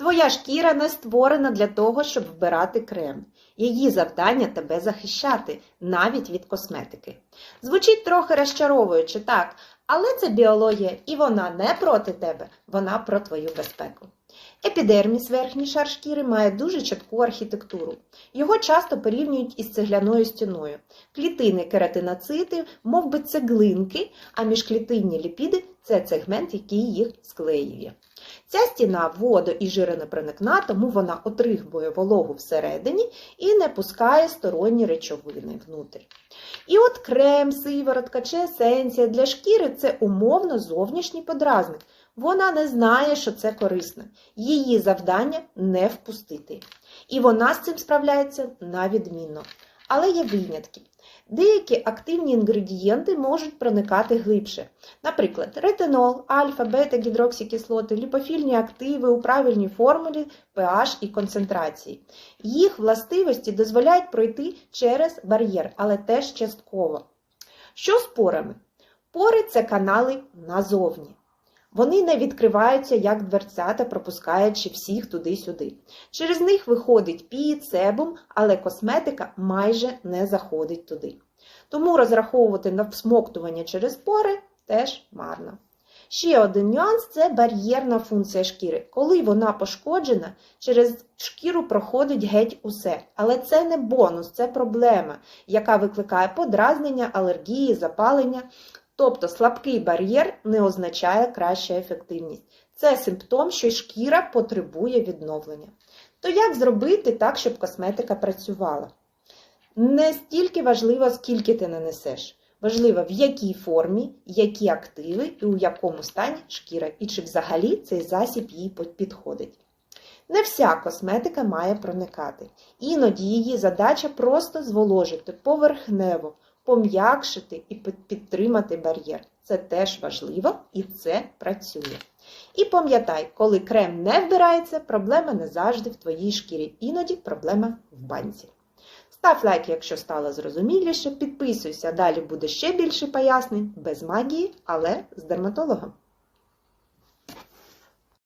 Твоя шкіра не створена для того, щоб вбирати крем. Її завдання тебе захищати навіть від косметики. Звучить трохи розчаровуючи, так, але це біологія, і вона не проти тебе, вона про твою безпеку. Епідерміс, верхній шар шкіри, має дуже чітку архітектуру. Його часто порівнюють із цегляною стіною. Клітини кератиноцити, мов би цеглинки, а міжклітинні ліпіди це сегмент, який їх склеює. Ця стіна водо і жиронепроникна, тому вона отригбує вологу всередині і не пускає сторонні речовини внутрі. І от крем, сиворотка чи есенція для шкіри це умовно зовнішній подразник. Вона не знає, що це корисно. Її завдання не впустити. І вона з цим справляється на відмінно. Але є винятки. Деякі активні інгредієнти можуть проникати глибше. Наприклад, ретинол, альфа, бета, гідроксикислоти, ліпофільні активи у правильній формулі pH і концентрації. Їх властивості дозволяють пройти через бар'єр, але теж частково. Що з порами? Пори це канали назовні. Вони не відкриваються як дверцята, пропускаючи всіх туди-сюди. Через них виходить піт, себум, але косметика майже не заходить туди. Тому розраховувати на всмоктування через пори теж марно. Ще один нюанс це бар'єрна функція шкіри. Коли вона пошкоджена, через шкіру проходить геть усе. Але це не бонус, це проблема, яка викликає подразнення, алергії, запалення. Тобто слабкий бар'єр не означає краща ефективність. Це симптом, що шкіра потребує відновлення. То як зробити так, щоб косметика працювала? Не стільки важливо, скільки ти нанесеш. Важливо, в якій формі, які активи і у якому стані шкіра, і чи взагалі цей засіб їй підходить. Не вся косметика має проникати. Іноді її задача просто зволожити поверхнево, пом'якшити і підтримати бар'єр. Це теж важливо і це працює. І пам'ятай, коли крем не вбирається, проблема не завжди в твоїй шкірі, іноді проблема в банці. Став лайк, якщо стало зрозуміліше, підписуйся, далі буде ще більше пояснень, без магії, але з дерматологом.